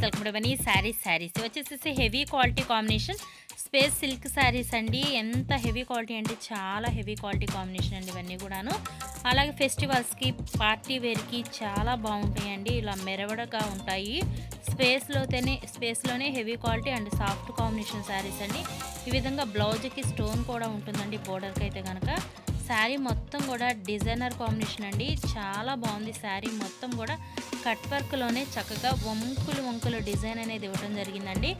కనబడవని శారీస్ శారీస్ వచ్చేసేసి heavy quality combination space silk saris అండి. ఎంత హెవీ క్వాలిటీ అంటే చాలా హెవీ క్వాలిటీ కాంబినేషన్ అండి ఇవన్నీ కూడాను. అలాగే ఫెస్టివల్స్కి పార్టీ వేర్కి చాలా బాగుంటాయండి. ఇలా మెరవడగా ఉంటాయి. స్పేస్లోతేనే స్పేస్లోనే heavy quality and soft combination saris అండి. ఈ విధంగా బ్లౌజ్కి స్టోన్ కూడా ఉంటుందండి. బోర్డర్కి అయితే కనుక శారీ మొత్తం కూడా డిజైనర్ కాంబినేషన్ అండి. చాలా బాగుంది శారీ మొత్తం కూడా. కట్ వర్క్లోనే చక్కగా వంకులు వంకులు డిజైన్ అనేది ఇవ్వడం జరిగిందండి.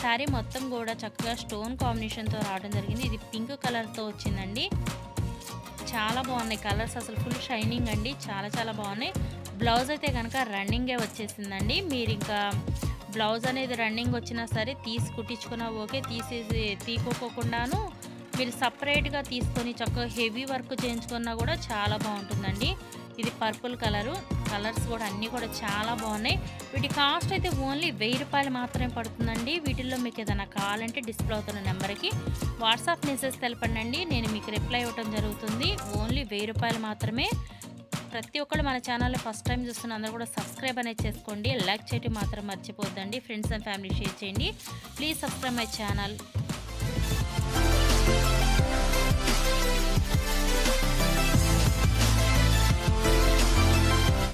శారీ మొత్తం కూడా చక్కగా స్టోన్ కాంబినేషన్తో రావడం జరిగింది. ఇది పింక్ కలర్తో వచ్చిందండి. చాలా బాగున్నాయి కలర్స్ అసలు ఫుల్ షైనింగ్ అండి. చాలా చాలా బాగున్నాయి. బ్లౌజ్ అయితే కనుక రన్నింగే వచ్చేసిందండి. మీరు ఇంకా బ్లౌజ్ అనేది రన్నింగ్ వచ్చినా సరే తీసి కుట్టించుకున్నా ఓకే తీసేసి తీకోకుండాను మీరు సపరేట్గా తీసుకొని చక్కగా హెవీ వర్క్ చేయించుకున్నా కూడా చాలా బాగుంటుందండి. ఇది పర్పుల్ కలరు కలర్స్ కూడా అన్నీ కూడా చాలా బాగున్నాయి. వీటి కాస్ట్ అయితే ఓన్లీ వెయ్యి రూపాయలు మాత్రమే పడుతుందండి. వీటిల్లో మీకు ఏదైనా కావాలంటే డిస్ప్లే అవుతున్న నెంబర్కి వాట్సాప్ మెసేజ్ తెలపండి నేను మీకు రిప్లై ఇవ్వడం జరుగుతుంది. ఓన్లీ వెయ్యి రూపాయలు మాత్రమే. ప్రతి ఒక్కళ్ళు మన ఛానల్లో ఫస్ట్ టైం చూస్తున్న అందరూ కూడా సబ్స్క్రైబ్ అనేది చేసుకోండి. లైక్ చేయటం మాత్రం మర్చిపోద్దండి. ఫ్రెండ్స్ అండ్ ఫ్యామిలీ షేర్ చేయండి. Please subscribe my channel.